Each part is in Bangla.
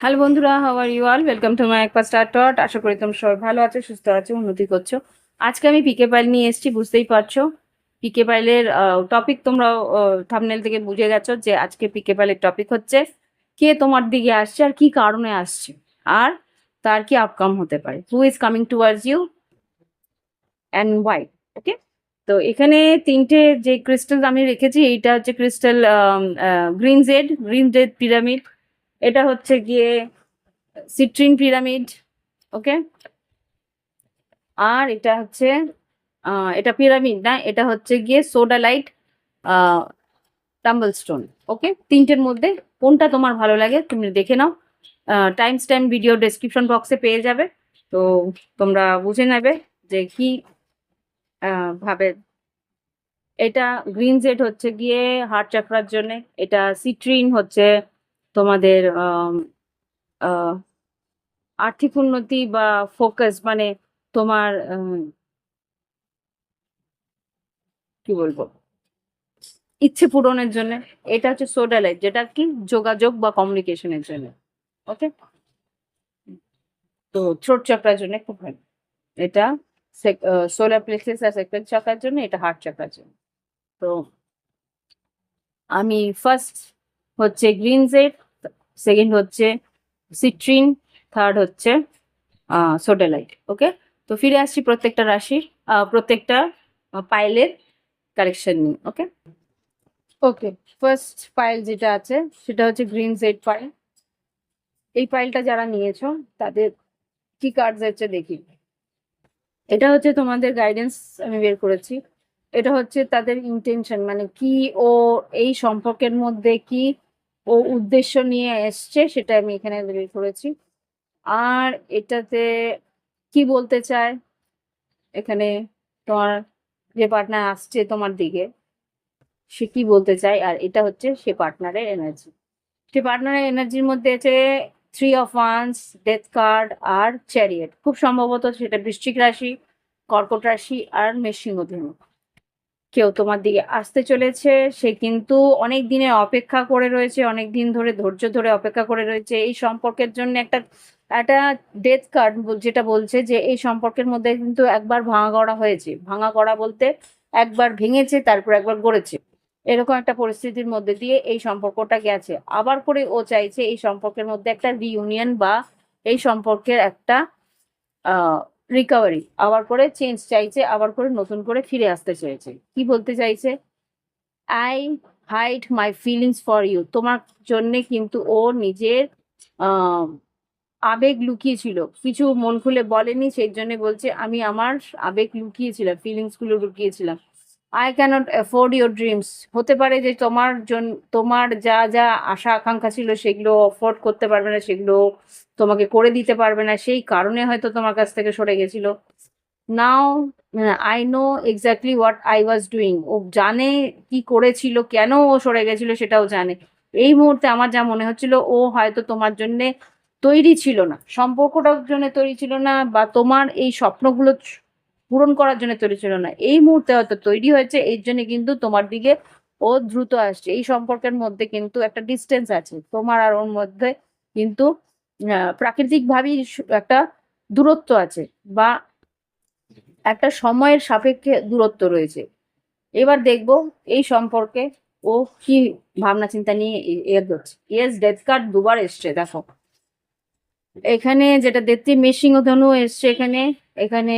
হ্যালো বন্ধুরা how are you all welcome to my একবার স্টার টট আশা করি তোমরা সবাই ভালো আছো, সুস্থ আছো, উন্নতি করছ। আজকে আমি পিকে পাইল নিয়ে এসেছি, বুঝতেই পারছ। পিকে পাইলের টপিক তোমরা থামনেল থেকে বুঝে গেছো যে আজকে পিকে পাইলের টপিক হচ্ছে, কে তোমার দিকে আসছে আর কি কারণে আসছে। আর তার কি আপকাম হতে পারে? Who is coming towards you and why okay তো এখানে তিনটে যে ক্রিস্টাল আমি রেখেছি, এইটা হচ্ছে crystal green jade green jade pyramid এটা হচ্ছে গিয়ে সিট্রিন পিরামিড ওকে আর এটা হচ্ছে এটা পিরামিড না, এটা হচ্ছে গিয়ে sodalite tumble stone okay তিনটের মধ্যে কোনটা তোমার ভালো লাগে তুমি দেখে নাও। টাইম স্ট্যাম্প ভিডিও ডেসক্রিপশন বক্সে পেয়ে যাবে। তো তোমরা বুঝে নেবে যে কি ভাবে। এটা গ্রিন জেড হচ্ছে গিয়ে হার্ট চাকরার জন্য, এটা সিট্রিন হচ্ছে তোমাদের আর্থিক উন্নতি বা ফোকাস মানে তোমার কি বলব? ইচ্ছে পূরণের জন্য। এটা হচ্ছে সোডা লাইট যেটা কি যোগাযোগ বা কমিউনিকেশনের জন্য। ওকে তো থ্রোট চাকরার জন্য খুব ভালো। এটা সোলার প্লেক্সিস আর সেকেন্ড চাকার জন্য, এটা হার্ট চাকার জন্য। তো আমি ফার্স্ট হচ্ছে গ্রিন জেড সেকেন্ড হচ্ছে সিট্রিন থার্ড হচ্ছে সোডালাইট ওকে তো ফিরে আসছি প্রত্যেকটা রাশির প্রত্যেকটা পাইলের কালেকশন নিয়ে ওকে ওকে ফার্স্ট পাইল যেটা আছে, সেটা হচ্ছে গ্রিন জেড পাইল এই ফাইলটা যারা নিয়েছো, তাদের কি কার্ডস আছে দেখি? এটা হচ্ছে তোমাদের গাইডেন্স আমি বের করেছি। এটা হচ্ছে তাদের ইন্টেনশন মানে কি ও এই সম্পর্কের মধ্যে কি ও উদ্দেশ্য নিয়ে এসছে, সেটা আমি এখানে বের করেছি। আর এটাতে কি বলতে চায়? এখানে তোমার যে পার্টনার আসছে তোমার দিকে, সে কি বলতে চায়? আর এটা হচ্ছে সে পার্টনারের এনার্জি সে পার্টনারের এনার্জির মধ্যে আছে three of wands death card R chariot খুব সম্ভবত সেটা বৃশ্চিক রাশি, কর্কট রাশি আর মেষিংহ ধনু। কেউ তোমার দিকে আসতে চলেছে, সে কিন্তু অনেক দিনে অপেক্ষা করে রয়েছে, অনেক দিন ধরে, ধৈর্য ধরে অপেক্ষা করে রয়েছে। এই সম্পর্কের জন্য একটা একটা ডেথ কার্ড যেটা বলছে যে, এই সম্পর্কের মধ্যে কিন্তু একবার ভাঙা গড়া হয়েছে। ভাঙা গড়া বলতে একবার ভেঙেছে, তারপর একবার গড়েছে। এরকম একটা পরিস্থিতির মধ্যে দিয়ে এই সম্পর্কটা গেছে। আবার করে ও চাইছে এই সম্পর্কের মধ্যে একটা রিইউনিয়ন বা এই সম্পর্কের একটা রিকভারি আবার করে চেঞ্জ চাইছে, আবার করে নতুন করে ফিরে আসতে চাইছে কি বলতে চাইছে? I hide my feelings for you তোমার জন্যে কিন্তু ও নিজের আবেগ লুকিয়েছিল। কিছু মন খুলে বলেনি, সেই জন্য বলছে, আমি আমার আবেগ লুকিয়েছিলাম ফিলিংসগুলো লুকিয়েছিলাম। I can't afford your dreams হতে পারে যে তোমার জন্য তোমার যা যা আশা, আকাঙ্ক্ষা ছিল সেগুলো অফোর্ড করতে পারবে না, সেগুলো তোমাকে করে দিতে পারবে না, সেই কারণে হয়তো তোমার কাছ থেকে সরে গেছিল। Now I know exactly what I was doing ও জানে কি করেছিল, কেন ও সরে গেছিল সেটাও জানে। এই মুহূর্তে আমার যা মনে হচ্ছিল, ও হয়তো তোমার জন্যে তৈরি ছিল না। সম্পর্কটার জন্য তৈরি ছিল না, বা তোমার এই স্বপ্নগুলো পূরণ করার জন্য তৈরি ছিল না। এই মুহূর্তে হয়তো তৈরি হয়েছে, এর জন্য কিন্তু তোমার দিকে ও দ্রুত আসছে। এই সম্পর্কের মধ্যে কিন্তু একটা ডিস্টেন্স আছে। তোমার আর ওর মধ্যে কিন্তু প্রাকৃতিকভাবেই একটা দূরত্ব আছে বা একটা সময়ের সাপেক্ষে দূরত্ব রয়েছে। এবার দেখব এই সম্পর্কে ও কি ভাবনা চিন্তা নিয়ে এগোচ্ছে ইয়েস ডেথ কার্ড দুবার এসছে, দেখো। এখানে যেটা দেখতে, মেশিং ধনু এসছে এখানে। এখানে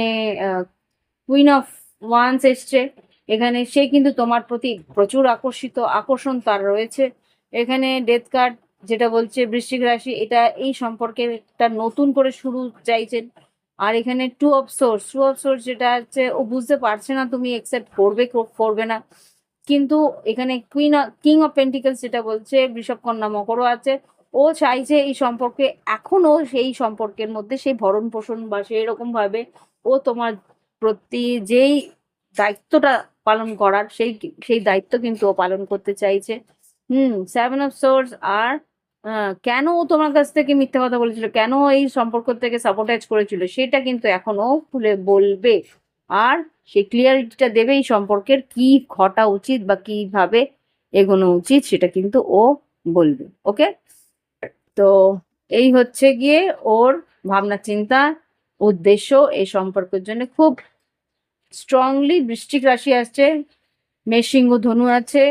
কুইন অফ ওয়ান্স এসছে। এখানে সে কিন্তু তোমার প্রতি প্রচুর আকর্ষিত, আকর্ষণ তার রয়েছে। এখানে ডেথ কার্ড যেটা বলছে, বৃশ্চিক রাশি, এটা এই সম্পর্কে একটা নতুন করে শুরু চাইছেন। আর এখানে two of swords two of swords যেটা হচ্ছে ও বুঝতে পারছে না তুমি একসেপ্ট করবে করবে না। কিন্তু এখানে কুইন কিং অফ পেন্টিকেলস যেটা বলছে বৃষভ কন্যা মকরও আছে। ও চাইছে এই সম্পর্কে, এখনও সেই সম্পর্কের মধ্যে সেই ভরণ পোষণ বা সেই রকমভাবে ও তোমার প্রতি যেই দায়িত্বটা পালন করার, সেই সেই দায়িত্ব কিন্তু ও পালন করতে চাইছে। হুম সেভেন অফ সোর্স আর কেন ও তোমার কাছ থেকে মিথ্যা কথা বলেছিল? কেন এই সম্পর্ক থেকে সাপোর্টাইজ করেছিল? সেটা কিন্তু এখনও খুলে বলবে। আর সে ক্লিয়ারিটিটা দেবে এই সম্পর্কের কি ঘটা উচিত বা কীভাবে এগোনো উচিত সেটা কিন্তু ও বলবে ওকে তো এই হচ্ছে গিয়ে ওর ভাবনা চিন্তা উদ্দেশ্য এই সম্পর্কের জন্য খুব স্ট্রংলি বৃষ্টিক রাশি আসছে মেষিংহ ধনু আছে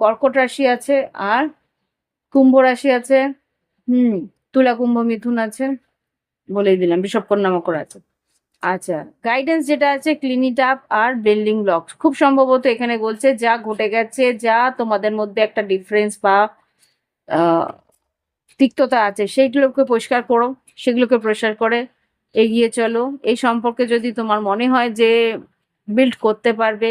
কর্কট রাশি আছে, আর কুম্ভ রাশি আছে, হুম, তুলা কুম্ভ মিথুন আছে, বলেই দিলাম বৃষভ কন্যা মকর আছে। আচ্ছা গাইডেন্স যেটা আছে ক্লিনিট আপ আর বিল্ডিং ব্লক খুব সম্ভবত এখানে বলছে, যা ঘটে গেছে, যা তোমাদের মধ্যে একটা ডিফারেন্স বা তিক্ততা আছে, সেইগুলোকে পরিষ্কার করো। সেগুলোকে পরিষ্কার করে, এগিয়ে চলো। এই সম্পর্কে যদি তোমার মনে হয় যে বিল্ড করতে পারবে,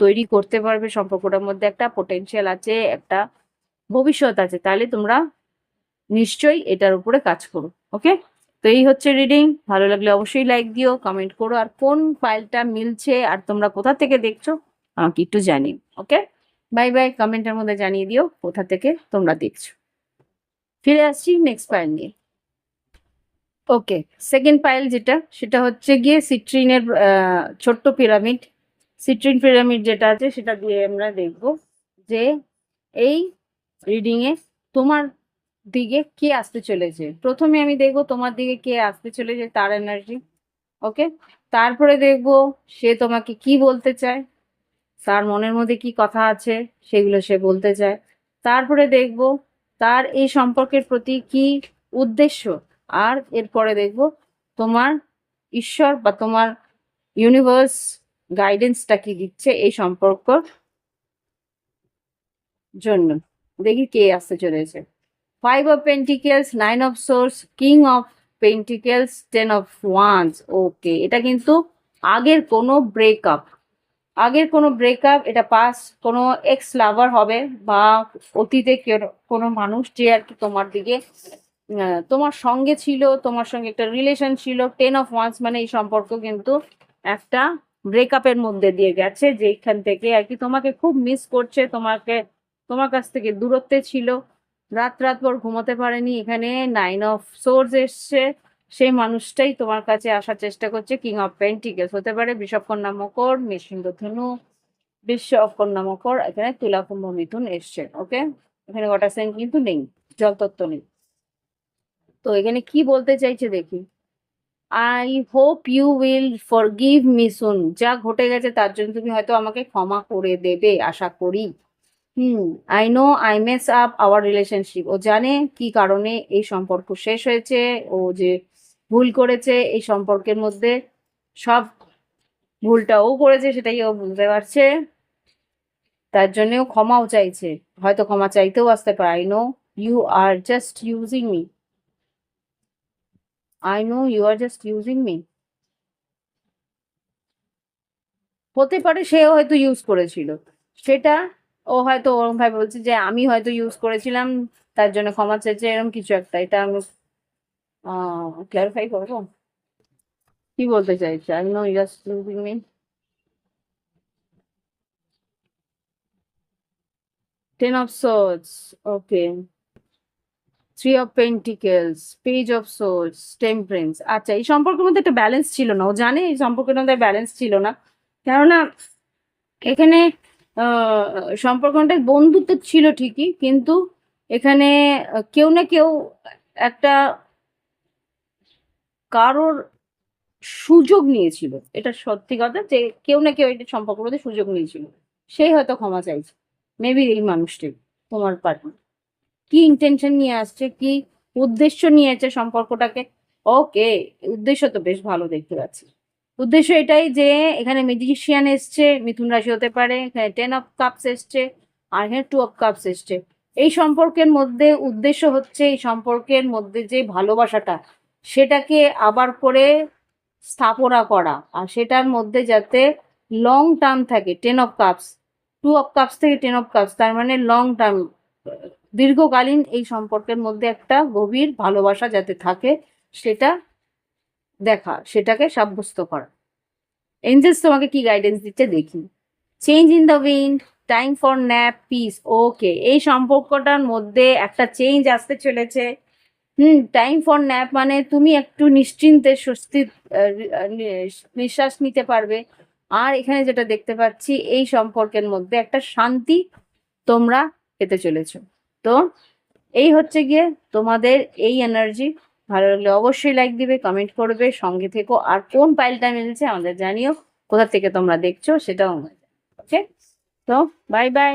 তৈরি করতে পারবে, সম্পর্কটার মধ্যে একটা পোটেনশিয়াল আছে, একটা ভবিষ্যৎ আছে, তাহলে তোমরা নিশ্চয়ই এটার উপরে কাজ করো ওকে তো এই হচ্ছে রিডিং ভালো লাগলে অবশ্যই লাইক দিও কমেন্ট করো, আর কোন ফাইলটা মিলছে আর তোমরা কোথা থেকে দেখছ, আমাকে একটু জানিও ওকে বাই বাই কমেন্টের মধ্যে জানিয়ে দিও, কোথা থেকে তোমরা দেখছ। ফিরে আসছি নেক্সট ফাইল নিয়ে। ওকে সেকেন্ড ফাইল যেটা, সেটা হচ্ছে গিয়ে সিট্রিনের ছোট্ট পিরামিড সিট্রিন পিরামিড যেটা আছে, সেটা দিয়ে আমরা দেখব যে এই রিডিংয়ে তোমার দিকে কে আসতে চলেছে। প্রথমে আমি দেখব তোমার দিকে কে আসতে চলেছে, তার এনার্জি ওকে, তারপরে দেখব সে তোমাকে কি বলতে চায়, তার মনের মধ্যে কি কথা আছে, সেগুলো সে বলতে চায়। তারপরে দেখব তার এই সম্পর্কের প্রতি কি উদ্দেশ্য আর এরপরে দেখব তোমার ঈশ্বর বা তোমার ইউনিভার্স গাইডেন্সটা কি দিচ্ছে এই সম্পর্ক জন্য। দেখি কে আসতে চলেছে। Five of pentacles nine of swords king of pentacles ten of wands okay এটা কিন্তু আগের কোনো ব্রেকআপ আগের কোনো ব্রেকআপ এটা পাস কোনো এক্স লাভার হবে বা অতীতে কোনো মানুষ যে আর কি তোমার দিকে তোমার সঙ্গে ছিল, তোমার সঙ্গে একটা রিলেশন ছিল টেন অফ ওয়ান্স মানে এই সম্পর্ক কিন্তু একটা ব্রেকআপের মধ্যে দিয়ে গেছে যেখান থেকে আর কি তোমাকে খুব মিস করছে, তোমাকে, তোমার কাছ থেকে দূরত্বে ছিল। রাত রাত পর ঘুমোতে পারেনি, এখানে নাইন অফ সোর্স এসছে, সেই মানুষটাই তোমার কাছে আসার চেষ্টা করছে কিং অফ পেন্টিকেলস হতে পারে বৃষভ কন্যা মকর মৃসিংহ ধনু বিশ্ব কন্যা মকর, এখানে তুলা কুম্ভ মিথুন এসছে ওকে এখানে ওয়াটার সাইন কিন্তু নেই, জলতত্ত্ব নেই। তো এখানে কি বলতে চাইছে দেখি। I hope you will forgive me soon যা ঘটে গেছে তার জন্য তুমি হয়তো আমাকে ক্ষমা করে দেবে, আশা করি। হুম I know I mess up our relationship ও জানে কি কারণে এই সম্পর্ক শেষ হয়েছে, ও যে ভুল করেছে এই সম্পর্কের মধ্যে সব ভুলটা ও করেছে সেটাই ও বুঝতে পারছে। তার জন্যও ক্ষমাও চাইছে। হয়তো ক্ষমা চাইতেও আসতে পারে। I know you are just using me I know you are just using me হতে পারে সেও হয়তো ইউজ করেছিল। সেটা ও হয়তো ওরকম ভাবে বলছে যে, আমি হয়তো ইউজ করেছিলাম, তার জন্য ক্ষমা চেয়েছে এরকম কিছু একটা। এটা আমি ক্লারিফাই করব? কি বলতে চাইছে? I know just using me ten of swords okay three of pentacles page of swords temperance আচ্ছা এই সম্পর্কের মধ্যে একটা ব্যালেন্স ছিল না। ও জানে এই সম্পর্কের মধ্যে ব্যালেন্স ছিল না। কেননা এখানে সম্পর্কটা বন্ধুত্ব ছিল ঠিকই, কিন্তু এখানে কেউ না কেউ একটা কারোর সুযোগ নিয়েছিল। এটা সত্যি কথা যে কেউ না কেউ এটা সম্পর্কের মধ্যে সুযোগ নিয়েছিল। সেই হয়তো ক্ষমা চাইছে। মেবি এই মানুষটি, তোমার পার্টনার কি ইন্টেনশন নিয়ে আসছে, কি উদ্দেশ্য নিয়ে আছে সম্পর্কটাকে? ওকে উদ্দেশ্য তো বেশ ভালো দেখতে পাচ্ছি। উদ্দেশ্য এটাই যে এখানে ম্যাজিশিয়ান এসছে, মিথুন রাশি হতে পারে, এখানে টেন অফ কাপস এসছে, আর এখানে টু অফ কাপস এসছে। এই সম্পর্কের মধ্যে উদ্দেশ্য হচ্ছে, এই সম্পর্কের মধ্যে যে ভালোবাসাটা, সেটাকে আবার করে স্থাপনা করা, আর সেটার মধ্যে যাতে লং টার্ম থাকে ten of cups two of cups থেকে টেন অফ কাপস তার মানে লং টার্ম দীর্ঘকালীন এই সম্পর্কের মধ্যে একটা গভীর ভালোবাসা যাতে থাকে, সেটা দেখা, সেটাকে সাব্যস্ত করা। এঞ্জেলস তোমাকে কি গাইডেন্স দিচ্ছে দেখি। Change in the wind time for nap peace okay এই সম্পর্কটার মধ্যে একটা চেঞ্জ আসতে চলেছে। হুম টাইম ফর ন্যাপ মানে তুমি একটু নিশ্চিন্তে, স্বস্তি নিঃশ্বাস নিতে পারবে। আর এখানে যেটা দেখতে পাচ্ছি, এই সম্পর্কের মধ্যে একটা শান্তি তোমরা পেতে চলেছো। তো এই হচ্ছে গিয়ে তোমাদের এই এনার্জি ভালো লাগলে অবশ্যই লাইক দিবে কমেন্ট করবে, সঙ্গে থেকো। আর কোন পাইলটা মিলছে আমাদের জানিও। কোথা থেকে তোমরা দেখছ সেটাও ওকে তো বাই বাই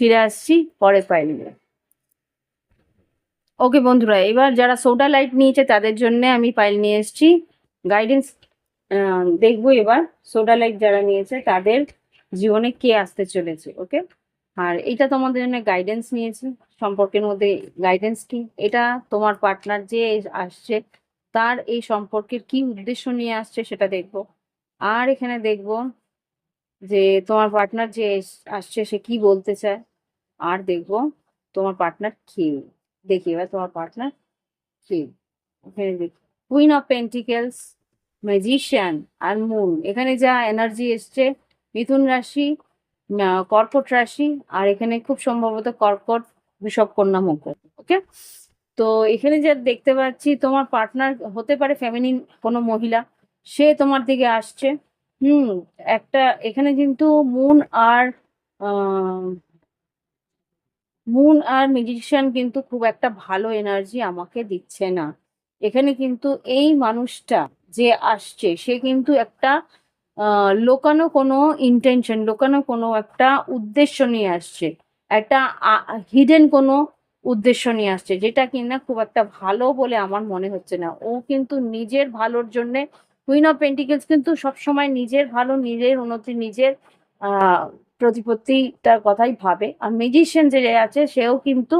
ফিরে আসছি পরে পাইল ওকে বন্ধুরা, এবার যারা সোডা লাইট নিয়েছে তাদের জন্য আমি পাইল নিয়ে এসেছি। গাইডেন্স দেখব এবার। সোডা লাইট যারা নিয়েছে তাদের জীবনে কে আসতে চলেছে ওকে আর এটা তোমাদের জন্য গাইডেন্স নিয়েছি, সম্পর্কের মধ্যে গাইডেন্স কি? এটা তোমার পার্টনার যে আসছে, তার এই সম্পর্কের কি উদ্দেশ্য নিয়ে আসছে সেটা দেখব। আর এখানে দেখব যে তোমার পার্টনার যে আসছে সে কি বলতে চায়। আর দেখব তোমার পার্টনার কি। দেখি এবার তোমার পার্টনার কি। এখানে দেখি কুইন অফ পেন্টিকেলস ম্যাজিশিয়ান আর মুন এখানে যা এনার্জি এসছে, মিথুন রাশি কর্কট রাশি আর এখানে খুব সম্ভবত কর্কট বিষব কন্যা মকর ওকে তো এখানে যা দেখতে পাচ্ছি তোমার পার্টনার হতে পারে ফ্যামিলিন কোনো মহিলা, সে তোমার দিকে আসছে, হুম, একটা এখানে কিন্তু মুন আর মুন আর মিউজিশিয়ান কিন্তু খুব একটা ভালো এনার্জি আমাকে দিচ্ছে না। এখানে কিন্তু এই মানুষটা যে আসছে, সে কিন্তু একটা লোকানো কোনো ইন্টেনশন লোকানো কোনো একটা উদ্দেশ্য নিয়ে আসছে। একটা হিডেন কোনো উদ্দেশ্য নিয়ে আসছে, যেটা কিনা খুব একটা ভালো বলে আমার মনে হচ্ছে না। ও কিন্তু নিজের ভালোর জন্যে কুইন অফ পেন্টিকেলস কিন্তু সবসময় নিজের ভালো, নিজের উন্নতি, নিজের প্রতিপত্তিটার কথাই ভাবে। আর ম্যাজিশিয়ান যে আছে, সেও কিন্তু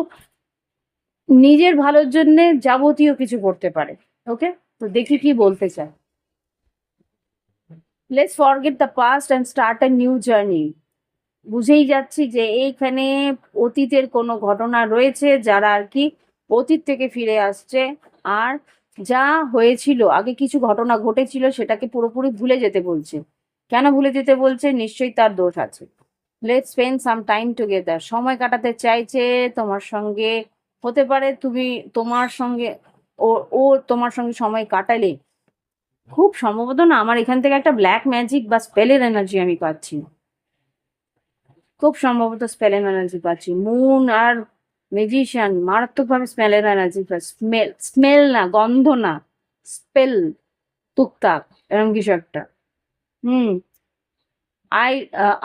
নিজের ভালোর জন্যে যাবতীয় কিছু করতে পারে। ওকে তো দেখি কি বলতে চায়। Let's forget the past and start a new journey বুঝেই যাচ্ছি যে এইখানে অতীতের কোনো ঘটনা রয়েছে যারা আর কি অতীত থেকে ফিরে আসছে। আর যা হয়েছিল, আগে কিছু ঘটনা ঘটেছিল সেটাকে পুরোপুরি ভুলে যেতে বলছে। কেন ভুলে যেতে বলছে? নিশ্চয়ই তার দোষ আছে। Let spend some time together সময় কাটাতে চাইছে তোমার সঙ্গে। হতে পারে তুমি তোমার সঙ্গে ও ও তোমার সঙ্গে সময় কাটালে খুব সম্ভবত না, আমার এখান থেকে একটা ব্ল্যাক ম্যাজিক বা স্পেলের এনার্জি আমি পাচ্ছি খুব সম্ভবত স্পেলের এনার্জি পাচ্ছি। মুন আর ম্যাজিশিয়ান মারাত্মকভাবে স্মেলের এনার্জি স্মেল স্মেল না, গন্ধ না স্পেল টুকটাক এরকম কিছু একটা। হুম। I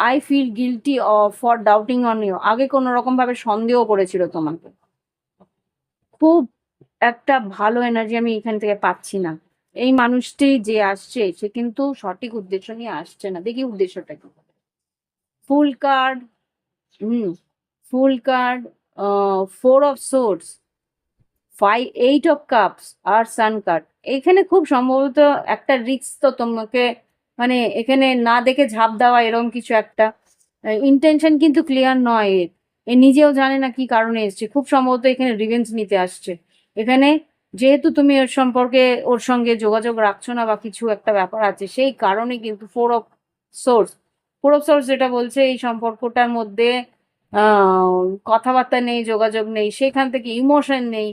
I feel guilty for doubting on you আগে কোনো রকম ভাবে সন্দেহ করেছিল তোমাকে। খুব একটা ভালো এনার্জি আমি এখান থেকে পাচ্ছি না। এই মানুষটি যে আসছে, সে কিন্তু সঠিক উদ্দেশ্য নিয়ে আসছে না। দেখি উদ্দেশ্যটা কি? Fool card hmm fool card four of swords five eight of cups R sun card এখানে খুব সম্ভবত একটা রিস্ক তো তোমাকে মানে এখানে না দেখে ঝাঁপ দেওয়া এরকম কিছু একটা। ইন্টেনশন কিন্তু ক্লিয়ার নয়। এর এ নিজেও জানে না কি কারণে এসছে। খুব সম্ভবত এখানে রিভেঞ্জ নিতে আসছে। এখানে যেহেতু তুমি ওর সম্পর্কে ওর সঙ্গে যোগাযোগ রাখছো না বা কিছু একটা ব্যাপার আছে, সেই কারণে কিন্তু four of swords four of swords যেটা বলছে, এই সম্পর্কটার মধ্যে কথাবার্তা নেই, যোগাযোগ নেই, সেখান থেকে ইমোশন নেই,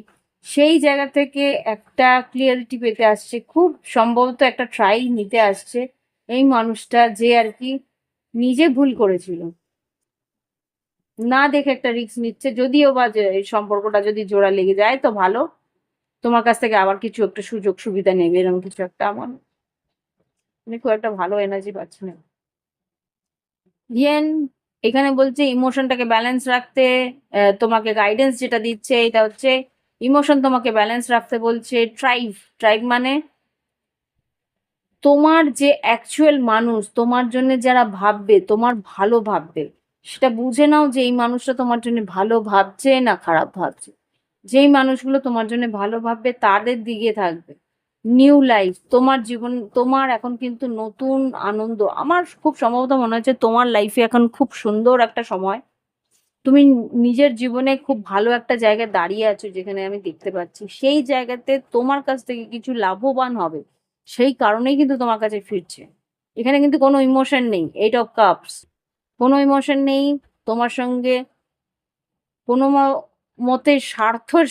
সেই জায়গা থেকে একটা ক্লিয়ারিটি পেতে আসছে, খুব সম্ভবত একটা ট্রাই নিতে আসছে এই মানুষটা যে আর কি নিজে ভুল করেছিল। না দেখে একটা রিস্ক নিচ্ছে, যদিও বা সম্পর্কটা যদি জোড়া লেগে যায় তো ভালো। তোমার কাছ থেকে আবার কিছু একটা সুযোগ সুবিধা নেবে, এরকম কিছু একটা আমার। আমি খুব একটা ভালো এনার্জি পাচ্ছি না। এখানে বলছে ইমোশনটাকে ব্যালেন্স রাখতে তোমাকে গাইডেন্স যেটা দিচ্ছে, এটা হচ্ছে ইমোশন তোমাকে ব্যালেন্স রাখতে বলছে ট্রাইব ট্রাইব মানে তোমার যে অ্যাকচুয়াল মানুষ, তোমার জন্য যারা ভাববে, তোমার ভালো ভাববে, সেটা বুঝে নাও যে এই মানুষটা তোমার জন্য ভালো ভাবছে না খারাপ ভাবছে। যেই মানুষগুলো তোমার জন্য ভালো ভাববে তাদের দিকে থাকবে। নিউ লাইফ তোমার জীবন, তোমার এখন কিন্তু নতুন আনন্দ। আমার খুব সম্ভবত মনে হচ্ছে তোমার লাইফে এখন খুব সুন্দর একটা সময়। তুমি নিজের জীবনে খুব ভালো একটা জায়গায় দাঁড়িয়ে আছো যেখানে আমি দেখতে পাচ্ছি। সেই জায়গাতে তোমার কাছ থেকে কিছু লাভবান হবে। সেই কারণেই কিন্তু তোমার কাছে ফিরছে। এখানে কিন্তু কোনো ইমোশন নেই। এইট অফ কাপস কোনো ইমোশন নেই তোমার সঙ্গে। কোনো মতে স্বার্থর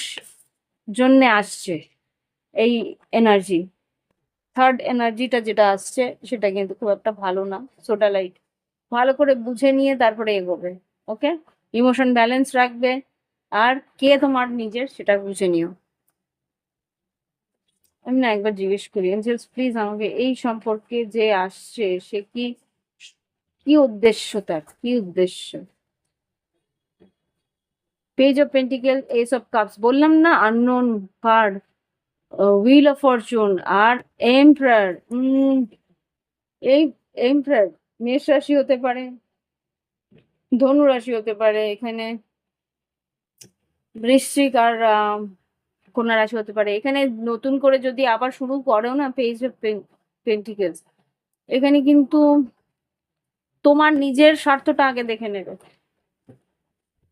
জন্য আসছে এই এনার্জি থার্ড এনার্জিটা যেটা আসছে, সেটা কিন্তু খুব একটা ভালো না। সোটা লাইট ভালো করে বুঝে নিয়ে তারপরে এগোবে ওকে ইমোশন ব্যালেন্স রাখবে আর কে তোমার নিজের সেটা বুঝে নিও। আমি না একবার জিজ্ঞেস করি এঞ্জেলস প্লিজ আমাকে এই সম্পর্কে যে আসছে, সে কি কি উদ্দেশ্য তার? কি উদ্দেশ্য? Page of pentacle of cups বললাম না unknown card wheel of fortune R emperor এই এমপ্রায়ার মেষ রাশি হতে পারে, ধনু রাশি হতে পারে এখানে, বৃশ্চিক আর কন্যা রাশি হতে পারে। এখানে নতুন করে যদি আবার শুরু করেও না পেজ অফ পেন্টিকেলস এখানে কিন্তু তোমার নিজের স্বার্থটা আগে দেখে নেবে।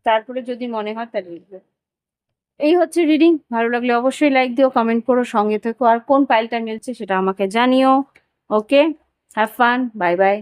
তারপরে যদি মনে হয় তাহলে লিখবে। এই হচ্ছে রিডিং ভালো লাগলে অবশ্যই লাইক দিও কমেন্ট করো, সঙ্গে থেকো। আর কোন পাইলটা মিলছে সেটা আমাকে জানিও। Okay have fun bye bye